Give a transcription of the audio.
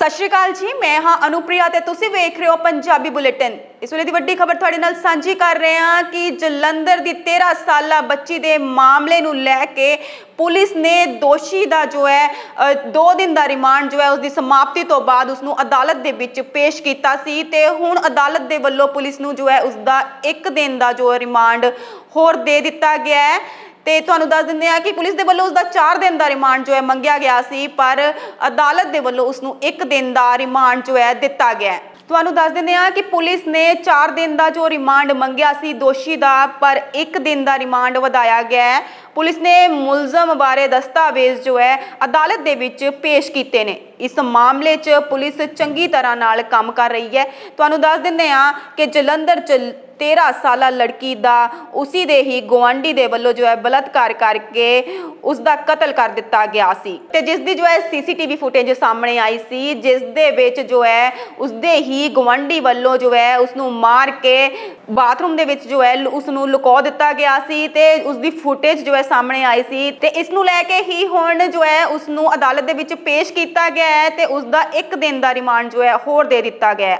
ਸਤਿ ਸ਼੍ਰੀ ਅਕਾਲ ਜੀ, ਮੈਂ ਹਾਂ ਅਨੁਪ੍ਰਿਆ ਤੇ ਤੁਸੀਂ ਵੇਖ ਰਹੇ ਹੋ ਪੰਜਾਬੀ ਬੁਲੇਟਿਨ। ਇਸ ਵੇਲੇ ਦੀ ਵੱਡੀ ਖਬਰ ਤੁਹਾਡੇ ਨਾਲ ਸਾਂਝੀ ਕਰ ਰਹੇ ਹਾਂ ਕਿ ਜਲੰਧਰ ਦੀ 13 ਸਾਲਾ ਬੱਚੀ ਦੇ ਮਾਮਲੇ ਨੂੰ ਲੈ ਕੇ ਪੁਲਿਸ ਨੇ ਦੋਸ਼ੀ ਦਾ ਜੋ ਹੈ 2 ਦਿਨ ਦਾ ਰਿਮਾਂਡ ਜੋ ਹੈ ਉਸ ਦੀ ਸਮਾਪਤੀ ਤੋਂ ਬਾਅਦ ਉਸ ਨੂੰ ਅਦਾਲਤ ਦੇ ਵਿੱਚ ਪੇਸ਼ ਕੀਤਾ ਸੀ ਤੇ ਹੁਣ ਅਦਾਲਤ ਦੇ ਵੱਲੋਂ ਪੁਲਿਸ ਨੂੰ ਜੋ ਹੈ ਉਸ ਦਾ 1 ਦਿਨ ਦਾ ਜੋ ਰਿਮਾਂਡ ਹੋਰ ਦੇ ਦਿੱਤਾ ਗਿਆ ਹੈ। ਤੇ ਤੁਹਾਨੂੰ ਦੱਸ ਦਿੰਦੇ ਆ ਕਿ ਪੁਲਿਸ ਦੇ ਵੱਲੋਂ ਉਸ ਦਾ 4 ਦਿਨ ਦਾ ਰਿਮਾਂਡ ਜੋ ਹੈ ਮੰਗਿਆ ਗਿਆ ਸੀ, ਪਰ ਅਦਾਲਤ ਦੇ ਵੱਲੋਂ ਉਸ ਨੂੰ 1 ਦਿਨ ਦਾ ਰਿਮਾਂਡ ਜੋ ਹੈ ਦਿੱਤਾ ਗਿਆ ਹੈ। ਤੁਹਾਨੂੰ ਦੱਸ ਦਿੰਦੇ ਆ ਕਿ ਪੁਲਿਸ ਨੇ 4 ਦਿਨ ਦਾ ਜੋ ਰਿਮਾਂਡ ਮੰਗਿਆ ਸੀ ਦੋਸ਼ੀ ਦਾ, ਪਰ 1 ਦਿਨ ਦਾ ਰਿਮਾਂਡ ਵਧਾਇਆ ਗਿਆ ਹੈ। ਪੁਲਿਸ ਨੇ ਮੁਲਜ਼ਮ ਬਾਰੇ ਦਸਤਾਵੇਜ਼ ਜੋ ਹੈ ਅਦਾਲਤ ਦੇ ਵਿੱਚ ਪੇਸ਼ ਕੀਤੇ ਨੇ। ਇਸ ਮਾਮਲੇ 'ਚ ਪੁਲਿਸ ਚੰਗੀ ਤਰ੍ਹਾਂ ਨਾਲ ਕੰਮ ਕਰ ਰਹੀ ਹੈ। ਤੁਹਾਨੂੰ ਦੱਸ ਦਿੰਦੇ ਆ ਕਿ ਜਲੰਧਰ 'ਚ 13 ਸਾਲਾ ਲੜਕੀ ਦਾ ਉਸੀ ਦੇ ਹੀ ਗਵਾਂਢੀ ਦੇ ਵੱਲੋਂ ਜੋ ਹੈ ਬਲਾਤਕਾਰ ਕਰਕੇ ਉਸ ਦਾ ਕਤਲ ਕਰ ਦਿੱਤਾ ਗਿਆ ਸੀ। ਤੇ ਜਿਸ ਦੀ ਜੋ ਹੈ ਸੀਸੀਟੀਵੀ ਫੁਟੇਜ ਸਾਹਮਣੇ ਆਈ ਸੀ, ਜਿਸ ਦੇ ਵਿੱਚ ਜੋ ਹੈ ਉਸ ਦੇ ਹੀ ਗਵਾਂਢੀ ਵੱਲੋਂ ਜੋ ਹੈ ਉਸ ਨੂੰ ਮਾਰ ਕੇ ਬਾਥਰੂਮ ਦੇ ਵਿੱਚ ਜੋ ਹੈ ਉਸ ਨੂੰ ਲੁਕੋ ਦਿੱਤਾ ਗਿਆ ਸੀ ਤੇ ਉਸ ਦੀ ਫੁਟੇਜ ਜੋ ਹੈ ਸਾਹਮਣੇ ਆਈ ਸੀ ਤੇ ਇਸ ਨੂੰ ਲੈ ਕੇ ਹੀ ਹੁਣ ਜੋ ਹੈ ਉਸ ਨੂੰ ਅਦਾਲਤ ਦੇ ਵਿੱਚ ਪੇਸ਼ ਕੀਤਾ ਗਿਆ ਹੈ ਤੇ ਉਸ ਦਾ 1 ਦਿਨ ਦਾ ਰਿਮਾਂਡ ਜੋ ਹੈ ਹੋਰ ਦੇ ਦਿੱਤਾ ਗਿਆ ਹੈ।